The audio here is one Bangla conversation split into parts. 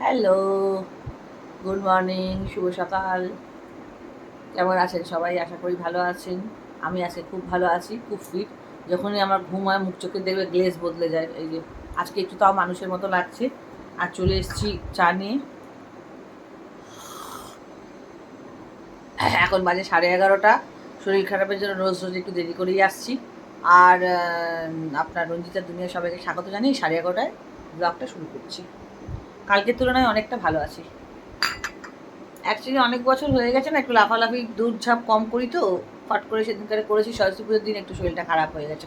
হ্যালো গুড মর্নিং শুভ সকাল। কেমন আছেন সবাই? আশা করি ভালো আছেন। আমি আজকে খুব ভালো আছি, খুব ফিট যখনই আমার ঘুম হয়, মুখ চোখে দেখবে গ্লেজ বদলে যায়। এই যে, আজকে একটু তাও মানুষের মতো লাগছে। আর চলে এসেছি চা নিয়ে। এখন বাজে সাড়ে এগারোটা। শরীর খারাপের জন্য রোজ রোজ একটু দেরি করেই আসছি। আর আপনার রঞ্জিতার দুনিয়া সবাইকে স্বাগত জানিয়ে সাড়ে এগারোটায় ব্লগটা শুরু করছি। কালকের তুলনায় অনেকটা ভালো আছি। অ্যাকচুয়ালি অনেক বছর হয়ে গেছে না, একটু লাফালাফি দুধ ঝাপ কম করি তো, ফট করে সেদিনকারে করেছি, সরস্বতী পুজোর দিন একটু শরীরটা খারাপ হয়ে গেছে।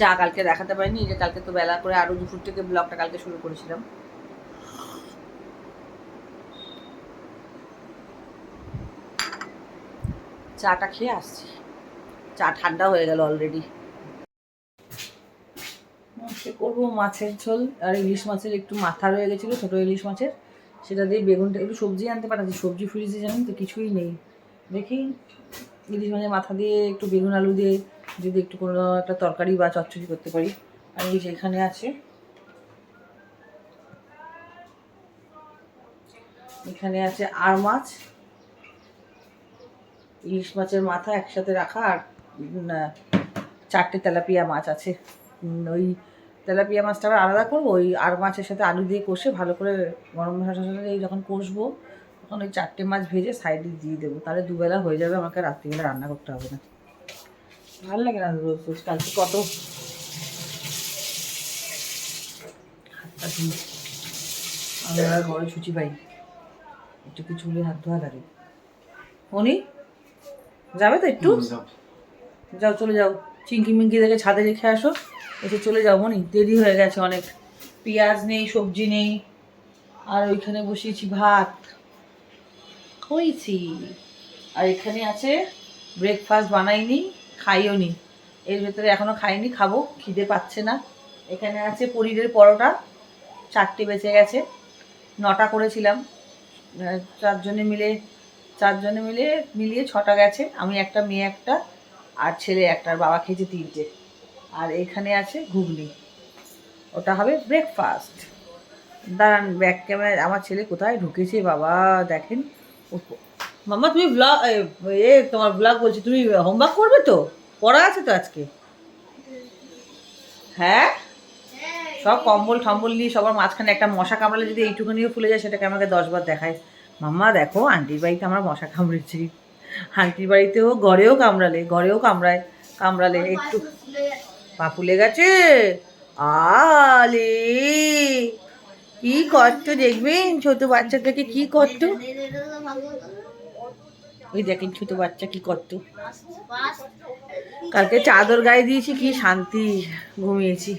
চা কালকে দেখাতে পারিনি যে কালকে তো বেলা করে আরও দুপুর থেকে ব্লগটা কালকে শুরু করেছিলাম। চাটা খেয়ে আসছি। চা ঠান্ডা হয়ে গেল অলরেডি সে করব মাছের ঝোল আর ইলিশ মাছের একটু মাথা রয়ে গেছিল, ছোটো ইলিশ মাছের। সেটা দিয়ে বেগুনটা, একটু সবজি আনতে পাঠাচ্ছি, সবজি ফ্রিজে জানেন তো, কিছুই নেই। দেখি ইলিশ মাছের মাথা দিয়ে একটু বেগুন আলু দিয়ে যদি একটু কোনো একটা তরকারি বা চচ্চড়ি করতে পারি। আর ইলিশ এখানে আছে এখানে আছে আর মাছ। ইলিশ মাছের মাথা একসাথে রাখা আর চারটে তেলাপিয়া মাছ আছে। ওই তেলাপিয়া মাছটা আবার আলাদা করব ওই আর মাছের সাথে আলু দিয়ে কষে ভালো করে গরম মশলার সাথে এই যখন কষবো তখন ওই চারটে মাছ ভেজে সাইডে দিয়ে দেবো। তাহলে দুবেলা হয়ে যাবে আমাকে রাত্রিবেলা রান্না করতে হবে না। ভালো লাগে না রোজ রোজ কালকে কত হাতটা ধুই আমি আর ঘরে ছুটি পাই একটু কিছু হলে হাত ধোয়া লাগে। ফোনই যাবে তো একটু? যাও চলে যাও। চিঙ্কি মিঙ্কি দেখে ছাদে রেখে আসো। এসে চলে যাও মনি দেরি হয়ে গেছে অনেক। পেঁয়াজ নেই, সবজি নেই। আর ওইখানে বসিয়েছি ভাত। হয়েছি আর এখানে আছে ব্রেকফাস্ট বানাইনি, খাইও নি। এর ভেতরে এখনও খাইনি, খাব, খিদে পাচ্ছে না। এখানে আছে পনিরের পরোটা, চারটে বেঁচে গেছে। নটা করেছিলাম। চারজনে মিলে চারজনে মিলে, মিলিয়ে ছটা গেছে। আমি একটা, মেয়ে একটা, আর ছেলে একটা, আর বাবা খেয়েছে তিনটে। আর এখানে আছে ঘুগনি। ওটা হবে ব্রেকফাস্ট দাঁড়ান ব্যাক ক্যামেরা আমার ছেলে কোথায় ঢুকেছে বাবা, দেখেন। মাম্মা, তুমি ব্লগ এ তোমার ব্লগ বলছি, তুমি হোমওয়ার্ক করবে তো? পড়া আছে তো আজকে? হ্যাঁ? সব কম্বল টম্বল নিয়ে সবার মাঝখানে একটা মশা কামড়ালে যদি এইটুকুনিও ফুলে যায়, সেটাকে আমাকে দশবার দেখায়। মাম্মা, দেখো, আন্টির বাড়িতে আমরা মশা কামড়েছি। আন্টির বাড়িতেও ঘরেও কামড়ালে, ঘরেও কামড়ায়, কামড়ালে, একটু পা ফুলে গেছে। আলে। কি কষ্ট দেখবেন ছোট বাচ্চাটাকে কি কষ্ট? ওই দেখেন ছোট বাচ্চা কি কষ্ট। কালকে চাদর গায়ে দিয়েছি, কি শান্তি ঘুমিয়েছি।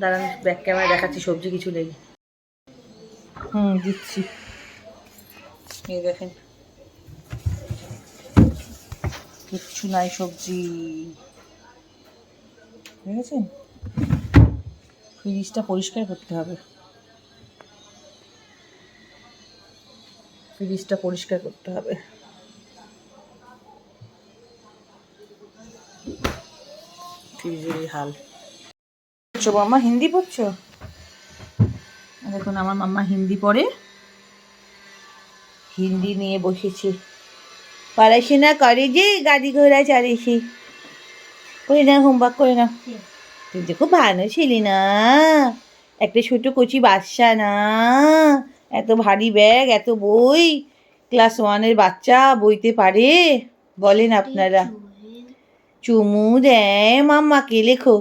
দাঁড়ান ব্যাক ক্যামেরা দেখাচ্ছি, সবজি কিছু নেই। হুম, দিচ্ছি। এই দেখেন। কিচ্ছু নাই সবজি। দেখেছেন ফ্রিজটা পরিষ্কার করতে হবে। ফ্রিজটা পরিষ্কার করতে হবে। ফ্রিজেরই হাল। পড়ছো মাম্মা? হিন্দি পড়ছো? দেখুন, আমার মাম্মা হিন্দি পড়ে। হিন্দি নিয়ে বসেছি। পড়াশোনা করে যে গাড়ি ঘোড়া চালিয়েছি করে না হোমওয়ার্ক করে না। তুই দেখো ভালো ছিলি না। একটা ছোট কচি বাচ্চা না। এত ভারী ব্যাগ এত বই। ক্লাস ওয়ানের বাচ্চা বইতে পারে? বলেন আপনারা। চুমু দেয় মাম্মাকে লেখো।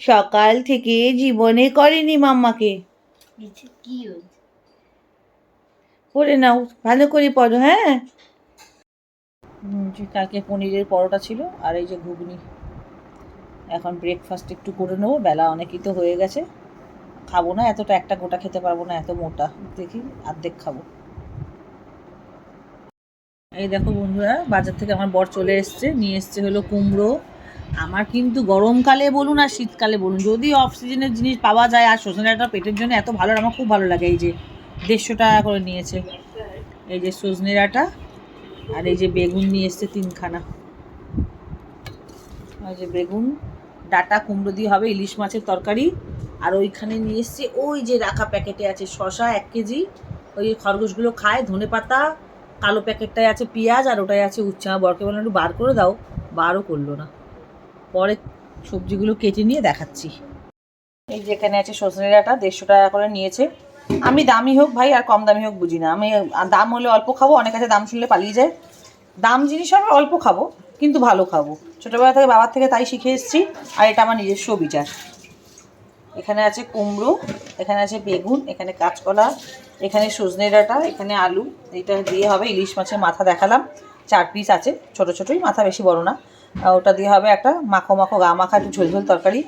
সকাল থেকে জীবনে করেনি মাম্মাকে। পড়ে নাও ভালো করে পড়ো হ্যাঁ? কালকে পনিরের পরোটা ছিল আর এই যে ঘুগনি। এখন ব্রেকফাস্ট একটু করে নেব, বেলা অনেকই তো হয়ে গেছে। খাব না, এতটা একটা গোটা খেতে পারব না, এত মোটা। দেখি, অর্ধেক খাব। এই দেখো বন্ধুরা, বাজার থেকে আমার বর চলে এসছে, নিয়ে এসছে হলো কুমড়ো। আমার কিন্তু গরমকালে বলুন আর শীতকালে বলুন, যদি অফ সিজনের জিনিস পাওয়া যায়, আর সজনে ডাঁটা পেটের জন্য এত ভালো আমার খুব ভালো লাগে। এই যে দেড়শো টাকা করে নিয়েছে। এই যে সজনে ডাঁটা, আর এই যে বেগুন নিয়ে এসছে তিনখানা। আর যে বেগুন ডাটা কুমড়ো দিয়ে হবে, ইলিশ মাছের তরকারি। আর ওইখানে নিয়ে এসছি, ওই যে রাখা প্যাকেটে আছে শশা এক কেজি। ওই খরগোশগুলো খায়, ধনে পাতা, কালো প্যাকেটটায় আছে পেঁয়াজ, আর ওটাই আছে উচ্ছে বরকে। বললাম, একটু বার করে দাও, বারও করল না। পরে সবজিগুলো কেটে নিয়ে দেখাচ্ছি। এই যে এখানে আছে সজনে ডাঁটা, দেড়শো টাকা করে নিয়েছে। আমি দামি হোক ভাই, আর কম দামি হোক বুঝি না। আমি দাম হলে অল্প খাব, অনেক আছে দাম শুনলে পালিয়ে যায়। দাম জিনিস আমি অল্প খাব। কিন্তু ভালো খাব। ছোটোবেলা থেকে বাবার থেকে তাই শিখে এসেছি, আর এটা আমার নিজস্ব বিচার এখানে আছে কুমড়ো, এখানে আছে বেগুন, এখানে কাঁচকলা, এখানে সজনে ডাঁটা, এখানে আলু, এটা দিয়ে হবে ইলিশ মাছের মাথা দেখালাম। চার পিস আছে, ছোট ছোটোই, মাথা বেশি বড় না। ওটা দিয়ে হবে একটা মাখো মাখো গা মাখা, একটু ঝোল ঝোল তরকারি।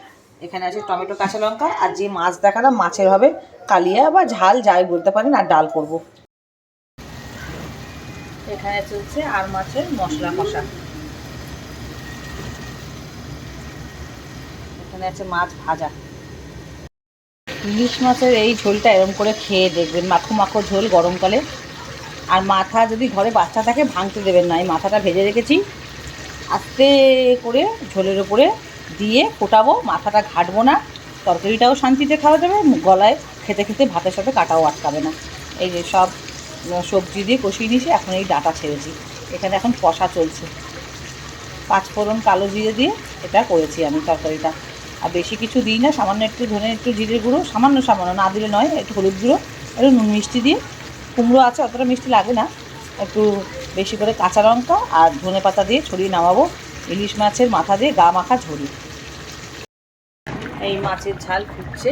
এখানে আছে টমেটো, কাঁচা লঙ্কা, আর যে মাছ দেখালাম মাছের হবে কালিয়া বা ঝাল, যাই বলতে পারেন, আর ডাল করব। এখানে চলছে আর মাছের মশলা কষা। এখানে আছে মাছ ভাজা। ইলিশ মাছের এই ঝোলটা এরম করে খেয়ে দেখবেন, মাখো মাখো ঝোল গরমকালে। আর মাথা যদি ঘরে বাচ্চা থাকে, ভাঙতে দেবেন না। এই মাথাটা ভেজে রেখেছি। আস্তে করে ঝোলের ওপরে দিয়ে ফোটাবো। মাথাটা ঘাটবো না। তরকারিটাও শান্তিতে খাওয়া যাবে। গলায় খেতে খেতে ভাতের সাথে কাটাও আটকাবে না। এই যে সব সবজি দিয়ে কষিয়ে নিয়েছি। এখন এই ডাটা ছেড়েছি। এখানে এখন কষা চলছে। পাঁচফোড়ন কালো জিরে দিয়ে এটা করেছি আমি তরকারিটা। আর বেশি কিছু দিই না, সামান্য একটু ধনে, একটু জিরে গুঁড়ো, সামান্য সামান্য, না দিলে নয়, একটু হলুদ গুঁড়ো, একটু নুন মিষ্টি দিয়ে কুমড়ো আছে, অতটা মিষ্টি লাগে না, একটু বেশি করে কাঁচা লঙ্কা আর ধনে পাতা দিয়ে ছড়িয়ে নামাবো। ইলিশ মাছের মাথা দিয়ে গা মাখা ঝরি এই মাছের ঝাল ফুটছে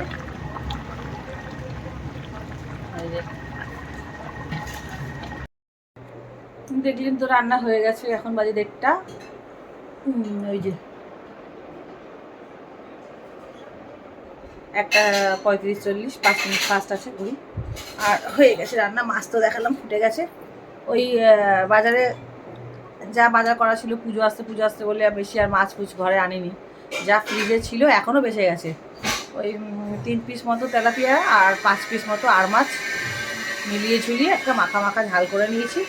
দেখলেন তো রান্না হয়ে গেছে, এখন বাজে দেড়টা। ওই যে। একটা পঁয়ত্রিশ, চল্লিশ, পাঁচ মিনিট ফাস্ট আছে, ঘুরি। আর হয়ে গেছে রান্না, মাছ তো দেখালাম, ফুটে গেছে। ওই বাজারে যা বাজার করা ছিল, পুজো আসতে পুজো আসতে বলে বেশি আর মাছ ফুছ ঘরে আনিনি। যা ফ্রিজে ছিল, এখনও বেঁচে গেছে। ওই তিন পিস মতো তেলাপিয়া আর পাঁচ পিস মতো আর মাছ মিলিয়ে ঝুলিয়ে একটা মাখা মাখা ঝাল করে নিয়েছি।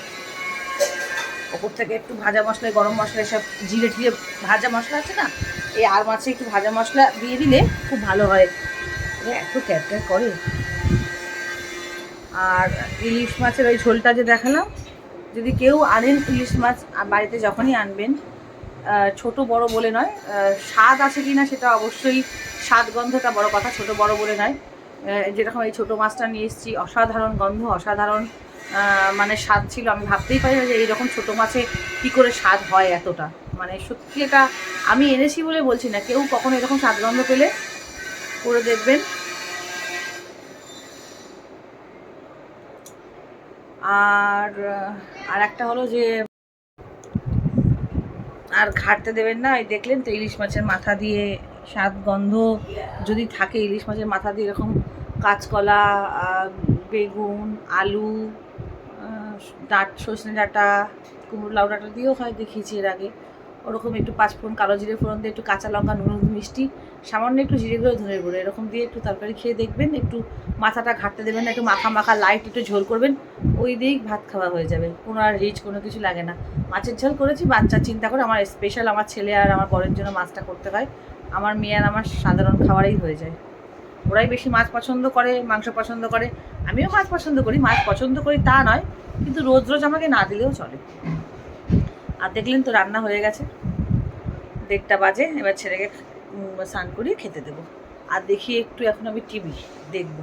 ওপর থেকে একটু ভাজা মশলা গরম মশলা, এসব জিরে টিরে ভাজা মশলা আছে না, এই আর মাছে একটু ভাজা মশলা দিয়ে দিলে খুব ভালো হয়। এত ক্যাটক্যাট করে। আর ইলিশ মাছের ওই ঝোলটা যে দেখালাম, যদি কেউ আনেন ইলিশ মাছ বাড়িতে যখনই আনবেন ছোট বড় বলে নয় স্বাদ আছে কি না সেটা অবশ্যই স্বাদ গন্ধটা বড় কথা, ছোট বড় বলে নয়। যেরকম এই ছোট মাছটা নিয়ে এসেছি, অসাধারণ গন্ধ, অসাধারণ মানে স্বাদ ছিল। আমি ভাবতেই পারি না যে এইরকম ছোট মাছে কী করে স্বাদ হয় এতটা। মানে সত্যি এটা আমি এনেছি বলে বলছি না, কেউ কখনো এরকম স্বাদ গন্ধ পেলে করে দেখবেন। আর আর একটা হলো যে, আর ঘাটতে দেবেন না দেখলেন তো ইলিশ মাছের মাথা দিয়ে স্বাদ, গন্ধ যদি থাকে ইলিশ মাছের মাথা দিয়ে এরকম কাঁচকলা বেগুন, আলু ডাট সজনে ডাঁটা কুমড়ো লাউ ডাঁটা দিয়েও হয়, দেখিয়েছি এর আগে। ওরকম একটু পাঁচফোড়ন কালো জিরে ফোড়ন দিয়ে একটু কাঁচা লঙ্কা, নুন মিষ্টি, সামান্য একটু জিরে গুঁড়ো, ধনে গুঁড়ো, এরকম দিয়ে একটু তরকারি খেয়ে দেখবেন, একটু মাথাটা ঘাটতে দেবেন একটু মাখা মাখা লাইট একটু ঝোল করবেন, ওই দিয়েই ভাত খাওয়া হয়ে যাবে। কোনো আর রিচ কোনো কিছু লাগে না। মাছের ঝোল করেছি, বাচ্চা চিন্তা করে আমার স্পেশাল আমার ছেলে আর আমার বরের জন্য মাছটা করতে হয়। আমার মেয়ে আর আমার সাধারণ খাবারেই হয়ে যায়। ওরাই বেশি মাছ পছন্দ করে, মাংস পছন্দ করে। আমিও মাছ পছন্দ করি, মাছ পছন্দ করি তা নয়, কিন্তু রোজ রোজ আমাকে না দিলেও চলে। আর দেখলেন তো রান্না হয়ে গেছে। দেড়টা বাজে, এবার ছেলেকে স্নান করিয়ে খেতে দেবো। আর দেখি একটু এখন আমি টিভি দেখব।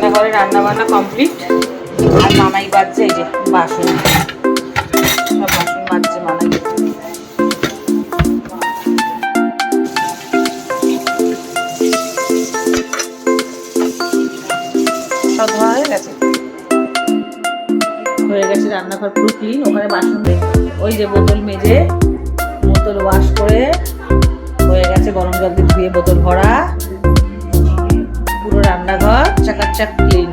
রান্নাঘরে রান্নাবান্না কমপ্লিট। আর মামাই বাজছে এই যে বাসন। সব বাসন বাজছে মানাই রান্নাঘর পুরো ক্লিন ওখানে বাসন ওই যে বোতল মেজে বোতল ওয়াশ করে হয়ে গেছে গরম জল দিয়ে ধুয়ে বোতল ভরা। পুরো রান্নাঘর চাকাচাক ক্লিন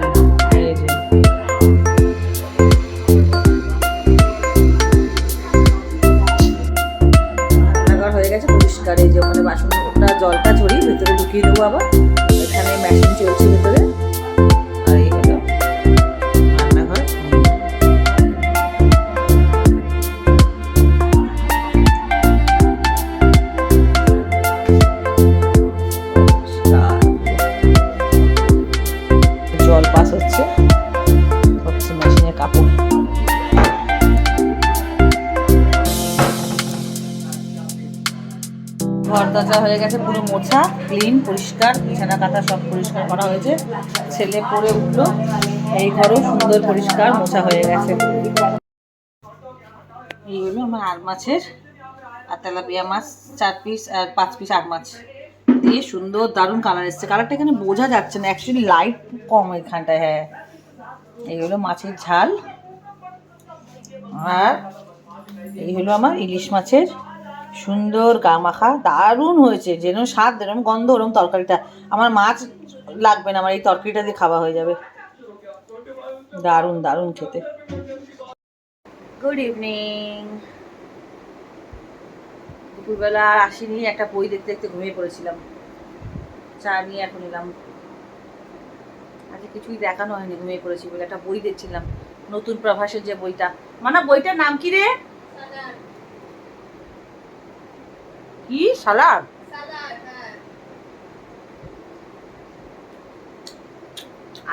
রান্নাঘর হয়ে গেছে পরিষ্কার, এই যে ওখানে বাসনটা, জলটা ঝরিয়ে ভেতরে ঢুকিয়ে দেবো আবার। এখানে মেশিন চলছে ভেতরে। টাচা হয়ে গেছে, পুরো মোছা ক্লিন পরিষ্কার, বিছানা কাঁথা সব পরিষ্কার করা হয়েছে। ছেলে পরে উঠল, এই ঘরও সুন্দর পরিষ্কার, মোছা হয়ে গেছে। এই হলো আমার আর মাছের, আর তেলাপিয়া মাছ, চার পিস আর পাঁচ পিস আট মাছ। দিয়ে সুন্দর দারুণ কালার এসছে। কালারটা এখানে বোঝা যাচ্ছে না অ্যাকচুয়ালি লাইট কম এখানটায় হ্যাঁ। এই হলো মাছের ঝাল। আর এই হলো আমার ইলিশ মাছের সুন্দর গা মাখা দারুণ হয়েছে। যেন স্বাদ যেরকম গন্ধ ওরকম তরকারিটা। আমার মাছ লাগবে না আমার এই তরকারিটা দিয়ে খাওয়া হয়ে যাবে। দারুণ দারুণ খেতে। গুড ইভিনিং দুপুরবেলা আর আসিনি একটা বই দেখতে দেখতে ঘুমিয়ে পড়েছিলাম। চা নিয়ে এখন এলাম। আজকে কিছুই দেখানো হয়নি ঘুমিয়ে পড়েছি বলে। একটা বই দেখছিলাম। নতুন প্রভাসের যে বইটা। মানে বইটার নাম কি রে? কি? সালাদ?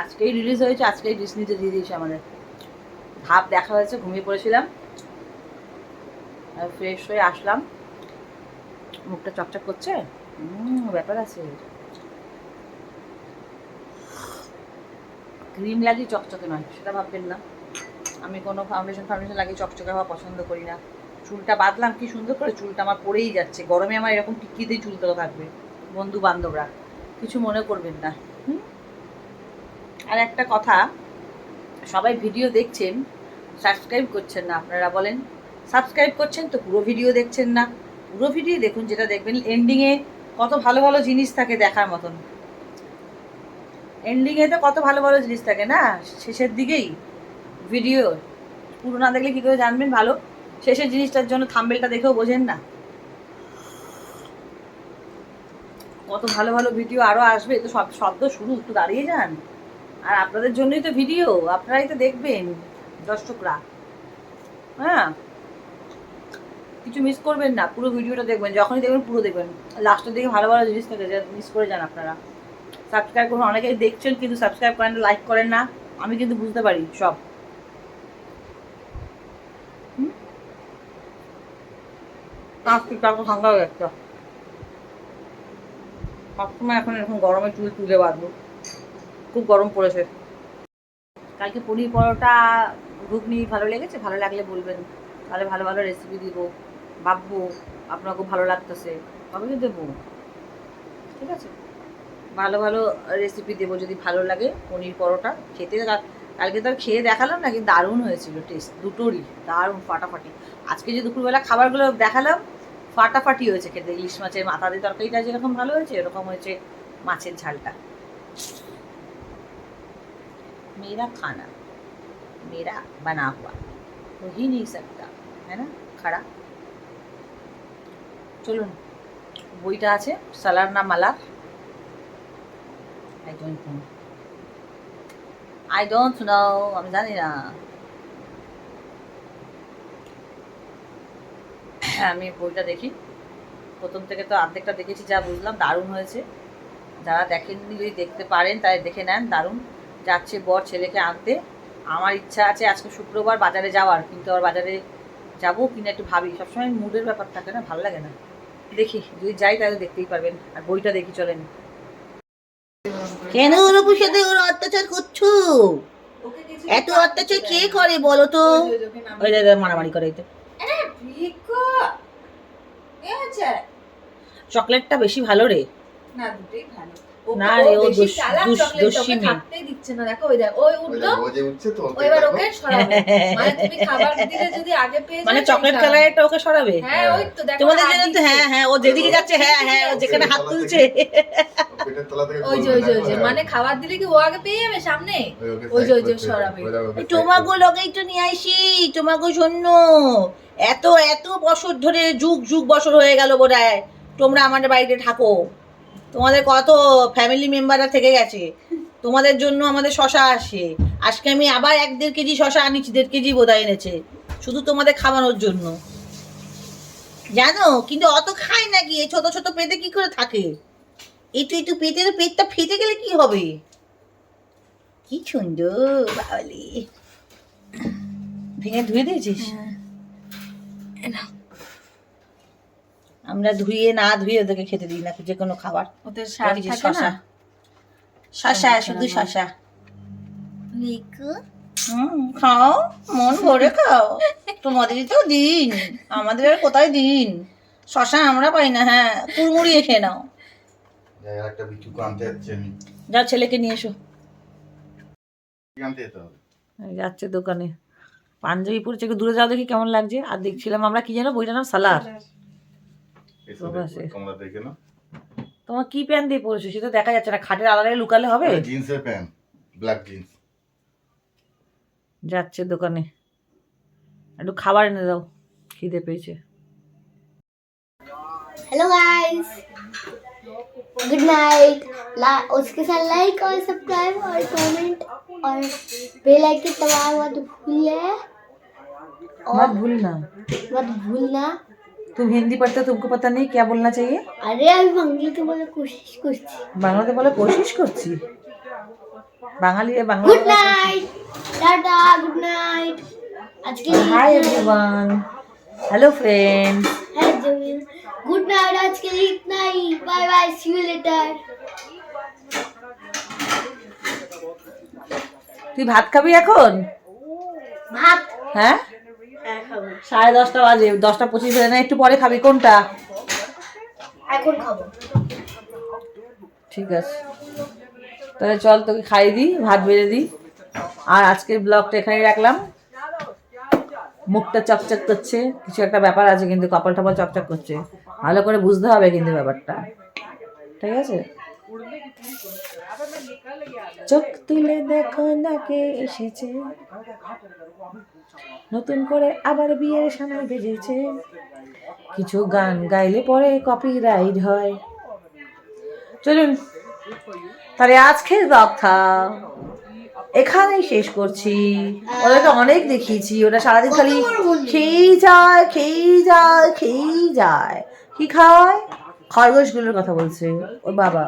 আজকেই রিলিজ হয়েছে, আজকেই ডিসনিতে দিয়ে দিয়েছে আমাদের। ভাব দেখা হয়েছে, ঘুমিয়ে পড়েছিলাম। ফ্রেশ হয়ে আসলাম। মুখটা চকচক করছে? ব্যাপার আছে। ক্রিম লাগিয়ে চকচকে নয়, সেটা ভাববেন না। আমি কোনো ফাউন্ডেশন ফাউন্ডেশন লাগিয়ে চকচকে হওয়া পছন্দ করি না। চুলটা বাঁধলাম, কি সুন্দর করে চুলটা আমার পড়েই যাচ্ছে। গরমে আমার এরকম টিকিতেই চুলটা থাকবে বন্ধু বান্ধবরা কিছু মনে করবেন না? আর একটা কথা, সবাই ভিডিও দেখছেন, সাবস্ক্রাইব করছেন না আপনারা বলেন। সাবস্ক্রাইব করছেন তো পুরো ভিডিও দেখছেন না। পুরো ভিডিও দেখুন, যেটা দেখবেন এন্ডিংয়ে কত ভালো ভালো জিনিস থাকে দেখার মতন। এন্ডিংয়ে তো কত ভালো ভালো জিনিস থাকে না, শেষের দিকেই। ভিডিও, পুরো না দেখলে কী করে জানবেন ভালো? শেষের জিনিসটার জন্য থাম্বেলটা দেখেও বোঝেন না। কত ভালো ভালো ভিডিও আরও আসবে তো সব শব্দ শুরু, একটু দাঁড়িয়ে যান। আর আপনাদের জন্যই তো ভিডিও আপনারাই তো দেখবেন, দর্শকরা। হ্যাঁ? কিছু মিস করবেন না, পুরো ভিডিওটা দেখবেন, যখনই দেখবেন পুরো দেখবেন। লাস্টের দিকে ভালো ভালো জিনিস থাকে, যা মিস করে যান আপনারা। সাবস্ক্রাইব করুন, অনেকেই দেখছেন, কিন্তু সাবস্ক্রাইব করেন লাইক করেন না, আমি কিন্তু বুঝতে পারি সব। আজকে তারপর ঠান্ডা হয়ে যাচ্ছে। সবসময় এখন এরকম গরমে চুল তুলে বাঁধবো। খুব গরম পড়েছে। কালকে পনির পরোটা ঘুগনি ভালো লেগেছে? ভালো লাগলে বলবেন। তাহলে ভালো ভালো রেসিপি দিব। ভাববো আপনার খুব ভালো লাগতেছে। তবে তো দেবো। ঠিক আছে? ভালো ভালো রেসিপি দেবো যদি ভালো লাগে পনির পরোটা। খেতে কালকে তো খেয়ে দেখালাম না, কিন্তু দারুণ হয়েছিল টেস্ট দুটোরই, দারুণ ফাটাফাটি। আজকে যে দুপুরবেলা খাবারগুলো দেখালাম ফাটাফাটি হয়েছে খেতে। ইলিশ মাছের মাথা দিয়ে তরকারিটা যেরকম ভালো হয়েছে এরকম হয়েছে মাছের ঝালটা। মেরা খানা। মেরা বানা হওয়া রহি নেই সকতা হ্যাঁ না? খাড়া। চলুন, বইটা আছে, সালার না মালা I don't know I don't know আমি জানি না। হ্যাঁ আমি বইটা দেখি। প্রথম থেকে তো অর্ধেকটা দেখেছি যা বুঝলাম দারুণ হয়েছে। যারা দেখেননি যদি দেখতে পারেন তাই দেখে নেন দারুণ। যাচ্ছে বর ছেলেকে আনতে। আমার ইচ্ছা আছে আজকে শুক্রবার বাজারে যাওয়ার কিন্তু আবার বাজারে যাব কিনা একটু ভাবি। সবসময় মুডের ব্যাপার থাকে না ভালো লাগে না। দেখি যদি যাই তাহলে দেখতেই পারবেন। আর বইটা দেখি চলেন। কেন ওর উপর সাথে ওর অত্যাচার করছ? এত অত্যাচার কে করে বলো তো? ওই দাদা মারামারি করে চকলেটটা বেশি ভালো রে। না দুটোই ভালো। না রে, ও বেশি দুষ- চালাক দুষ- চকলেট, দুষ্মি ওকে মেয়ে। থাকতেই দিচ্ছে না। দেখো ওই দেখ ওই উঠল ও যে উঠছে তো ও এবার ওকে সরাবে। মানে তুমি খাবার দিলে যদি আগে পেয়ে মানে চকলেট সেই কালার খাবে। একটা ওকে সরাবে? হ্যাঁ ওই তো দেখো তোমাদের জন্য তো হ্যাঁ হ্যাঁ ও যেদিকে যাচ্ছে হ্যাঁ হ্যাঁ ও যেখানে হাত তুলছে। পেটের তলা থেকে ওই যে ওই যে ওই যে মানে খাবার দিলে কি ও আগে পেয়ে যাবে সামনে? ওই যে ওই যে সরাবে। তোমাগো লগেই তো নিয়ে আইসি তোমাগো শূন্য এত এত বছর ধরে যুগ যুগ বছর হয়ে গেল বোধহয় তোমরা আমাদের বাড়িতে থাকো। তোমাদের কত ফ্যামিলি মেম্বাররা থেকে গেছে? তোমাদের জন্য আমাদের শশা আসে। আজকে আমি আবার এক দেড় কেজি শশা আনিছি, দেড় কেজি বোধহয় এনেছে। শুধু তোমাদের খাওয়ানোর জন্য। জানো, কিন্তু অত খায় না কি এই ছোট ছোট পেটে কি করে থাকে? একটু একটু পেটের পেটটা ফেটে গেলে কি হবে? কি সুন্দর, বাবলি। ভেঙে ধুয়ে দিয়েছিস? হ্যাঁ। আমরা ধুয়ে না ধুয়ে ওদেরকে খেতে দিই না যে কোনো খাবার। ওদের শশা। শশা শুধু শশা। হুম খাও মন ভরে খাও। তোমাদেরই তো দিন আমাদের আর কোথায় দিন? শশা আমরা পাই না হ্যাঁ কুড়মুড়িয়ে খেয়ে নাও। যাও ছেলেকে নিয়ে এসো। যাচ্ছে দোকানে। পাঞ্জাবি পরেছে একটু দূরে যাও দেখি কেমন লাগছে। আর দেখছিলাম আমরা কি যেন বইটার নাম সালার। তোমরা দেখে নাও তোমার কি প্যান্ট দিয়ে পরেছো সেটা দেখা যাচ্ছে না খাটের আলাদা লুকালে হবে জিন্সের প্যান্ট ব্ল্যাক জিন্স যাচ্ছে দোকানে একটু খাবার এনে দাও খিদে পেয়েছে हेलो गाइस गुड नाइट ला उसके साथ लाइक और सब्सक्राइब और कमेंट और बेल आइकन दबाना मत भूलिए मत भूलना मत भूलना तुम हिंदी पढ़ते हो तुमको पता नहीं क्या बोलना चाहिए अरे अभी मंगली तो बोले कोशिश कुछ বাংলাতে বলে কোশিস করছি Bangali Bangla good night tata good night आज के hi everyone hello friends good night आज के लिए इतना ही bye bye see you later তুই ভাত খাবি এখন भात হ্যাঁ সাড়ে দশটা বাজে দশটা পঁচিশ বাজে না একটু পরে খাবি কোনটা? এখন খাব। ঠিক আছে। তাহলে চল তোকে খাইয়ে দিই ভাত বেড়ে দিই। আর আজকের ব্লগটা এখানেই রাখলাম। মুখটা চকচক করছে কিছু একটা ব্যাপার আছে কিন্তু কপাল টপাল চকচক করছে। ভালো করে বুঝতে হবে কিন্তু ব্যাপারটা। ঠিক আছে? চোখ তুলে দেখো না কে এসেছে। নতুন করে আবার বিয়ের সময় বেজেছে। কিছু গান গাইলে পরে কপিরাইট হয়। চলুন তাহলে আজকের কথা এখানেই শেষ করছি। ওদেরকে অনেক দেখিয়েছি ওটা সারাদিন খালি খেয়েই যায় খেয়েই যায় খেয়েই যায়। কি খায়? খরগোশগুলোর কথা বলছে। ওর বাবা।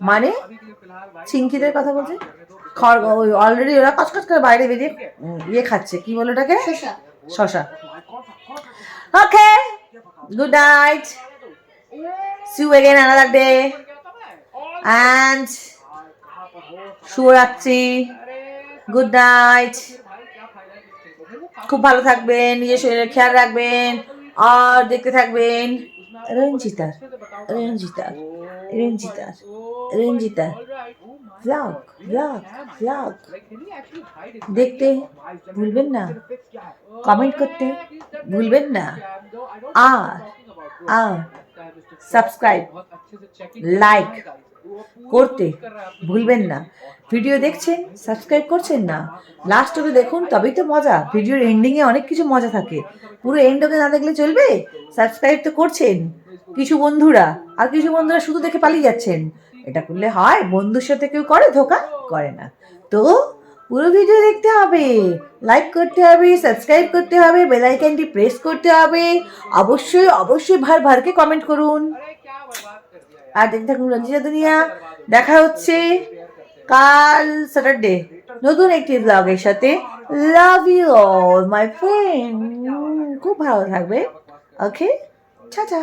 মানে? চিংকিদের কথা বলছে? ওই অলরেডি ওরা কচকচ করে বাইরে বেরিয়ে ইয়ে খাচ্ছে। কি বলে ওটাকে? শশা okay good night see you again another day and শুভরাত্রি গুড নাইট খুব ভালো থাকবেন নিজের শরীরের খেয়াল রাখবেন আর দেখতে থাকবেন। Ranjita Ranjita Ranjita Ranjita blog blog blog দেখতে ভুলবেন না। কমেন্ট করতে ভুলবেন না। আর আর সাবস্ক্রাইব লাইক করতে ভুলবেন না। ভিডিও দেখছেন সাবস্ক্রাইব করছেন না। লাস্ট অব্দি দেখুন তবেই তো মজা। ভিডিওর এন্ডিংয়ে অনেক কিছু মজা থাকে। পুরো এন্ড অব্দি না দেখলে চলবে? সাবস্ক্রাইব তো করছেন। কিছু বন্ধুরা। আর কিছু বন্ধুরা শুধু দেখে পালিয়ে যাচ্ছেন। এটা করলে হয়, বন্ধুর সাথে কেউ করে, ধোকা করে না। তো পুরো ভিডিও দেখতে হবে লাইক করতে হবে সাবস্ক্রাইব করতে হবে বেল আইকনটি প্রেস করতে হবে। অবশ্যই অবশ্যই ভার ভারকে কমেন্ট করুন। আর দেখতে থাকুন রঞ্জিতা দুনিয়া। দেখা হচ্ছে কাল স্যাটারডে নতুন একটি ব্লগের সাথে। Love you all my friend খুব ভালো থাকবে। ওকে টাটা